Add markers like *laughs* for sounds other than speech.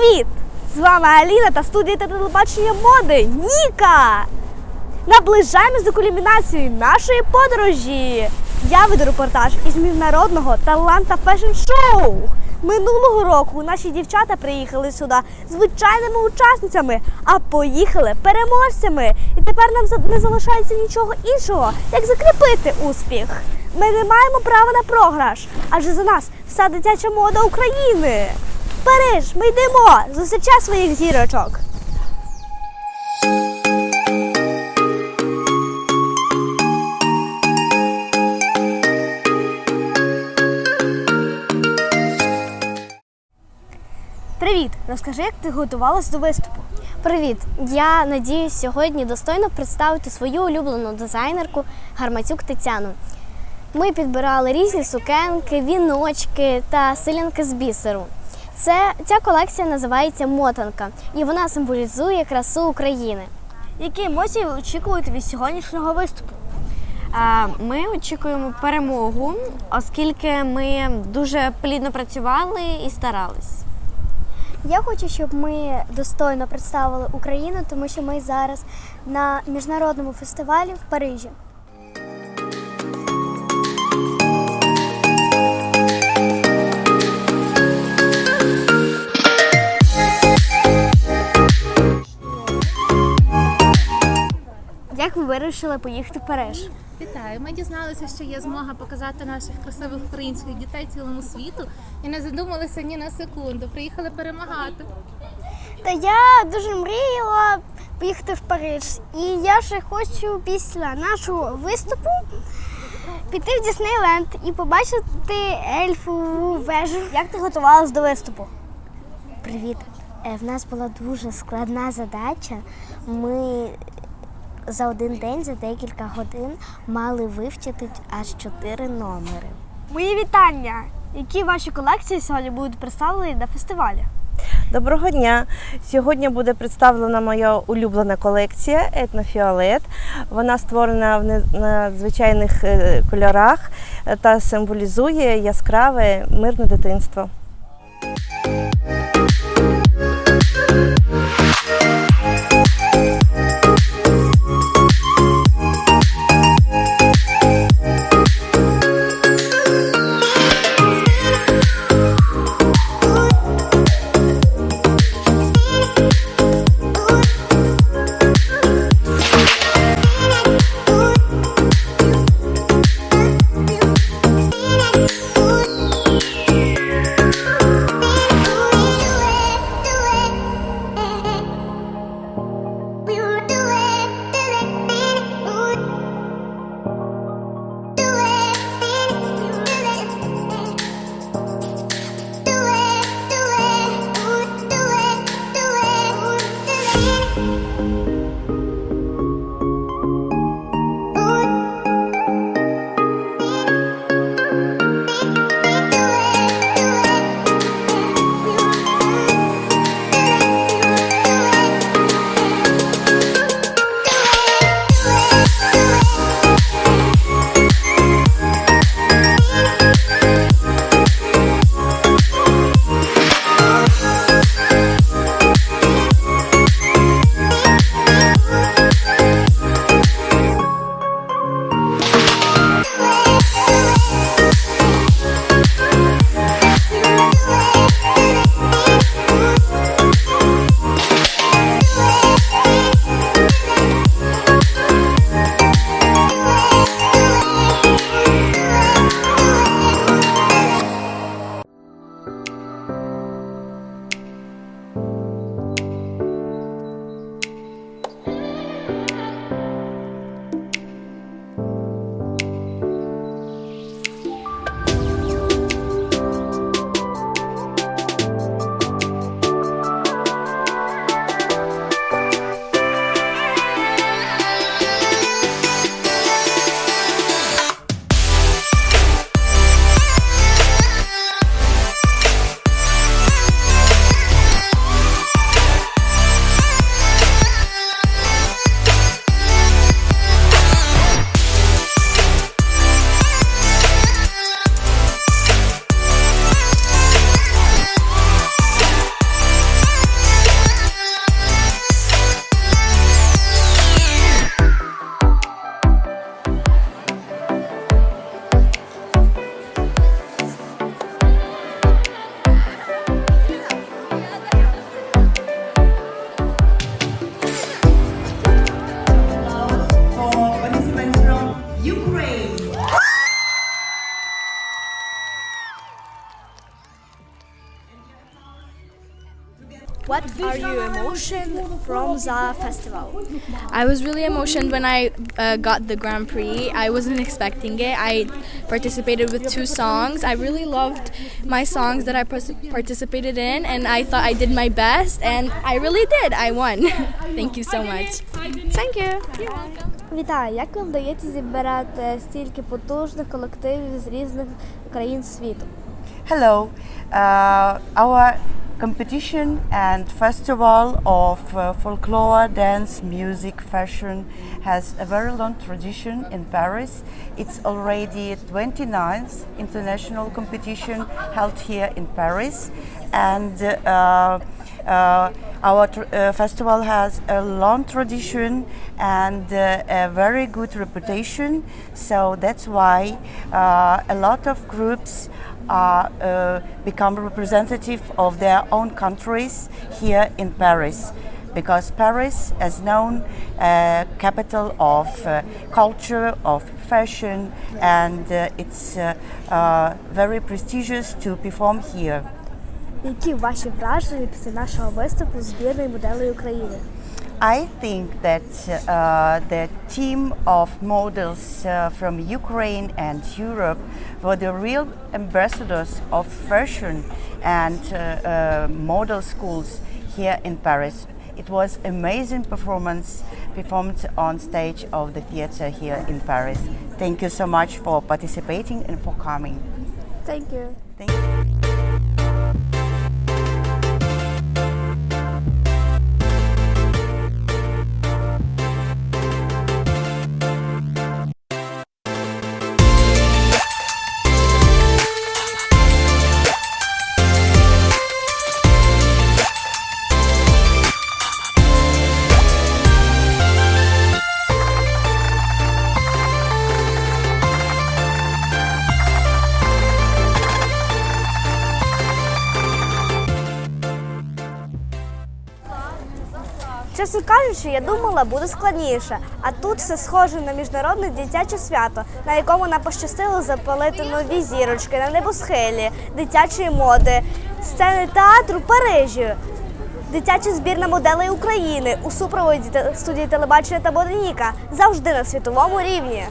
Привіт! З вами Аліна та студія та телебачення моди Ніка. Наближаємось до кульмінації нашої подорожі. Я веду репортаж із міжнародного таланта фешн-шоу. Минулого року наші дівчата приїхали сюди звичайними учасницями, а поїхали переможцями. І тепер нам не залишається нічого іншого, як закріпити успіх. Ми не маємо права на програш, адже за нас вся дитяча мода України. Париж, ми йдемо! Зустрічай своїх зірочок. Привіт! Розкажи, як ти готувалась до виступу. Привіт! Я надіюсь сьогодні достойно представити свою улюблену дизайнерку Гарматюк Тетяну. Ми підбирали різні сукенки, віночки та силянки з бісеру. Це, ця колекція називається Мотанка і вона символізує красу України. Які емоції ви очікуєте від сьогоднішнього виступу? Е, Ми очікуємо перемогу, оскільки ми дуже плідно працювали і старались. Я хочу, щоб ми достойно представили Україну, тому що ми зараз на міжнародному фестивалі в Парижі. Як ви вирішили поїхати в Париж? Вітаю! Ми дізналися, що є змога показати наших красивих українських дітей цілому світу і не задумалися ні на секунду. Приїхали перемагати. Та я дуже мріяла поїхати в Париж. І я ще хочу після нашого виступу піти в Діснейленд і побачити ельфову вежу. Як ти готувалась до виступу? Привіт. Е, В нас була дуже складна задача. Ми за один день, за декілька годин мали вивчити аж чотири номери. Мої вітання! Які ваші колекції сьогодні будуть представлені на фестивалі? Доброго дня! Сьогодні буде представлена моя улюблена колекція Етнофіолет. Вона створена в надзвичайних е, кольорах е, та символізує яскраве мирне дитинство. What are your emotions from the festival? I was really emotional when I uh, got the Grand Prix. I wasn't expecting it. I participated with two songs. I really loved my songs that I pers- participated in, and I thought I did my best, and I really did. I won. *laughs* Thank you so much. Thank you. Вітаю! Як вам вдається зібрати стільки потужних колективів з різних країн світу? Hello. Uh, our competition and festival of uh, folklore, dance, music, fashion has a very long tradition in Paris. It's already 29th international competition held here in Paris, and uh, uh, our uh, festival has a long tradition and uh, a very good reputation. So that's why uh, a lot of groups are uh, become representative of their own countries here in Paris. Because Paris is known uh, capital of uh, culture, of fashion, and uh, it's uh, uh, very prestigious to perform here. Які ваші враження після нашого виступу збірної моделей України? I think that uh, the team of models uh, from Ukraine and Europe were the real ambassadors of fashion and uh, uh, model schools here in Paris. It was amazing performance performed on stage of the theater here in Paris. Thank you so much for participating and for coming. Thank you. Thank you. Чесно кажучи, я думала, буде складніше. А тут все схоже на міжнародне дитяче свято, на якому нам пощастило запалити нові зірочки на небосхилі, дитячої моди, сцени театру Парижі, дитяча збірна моделей України у супроводі студії телебачення та Боденіка завжди на світовому рівні.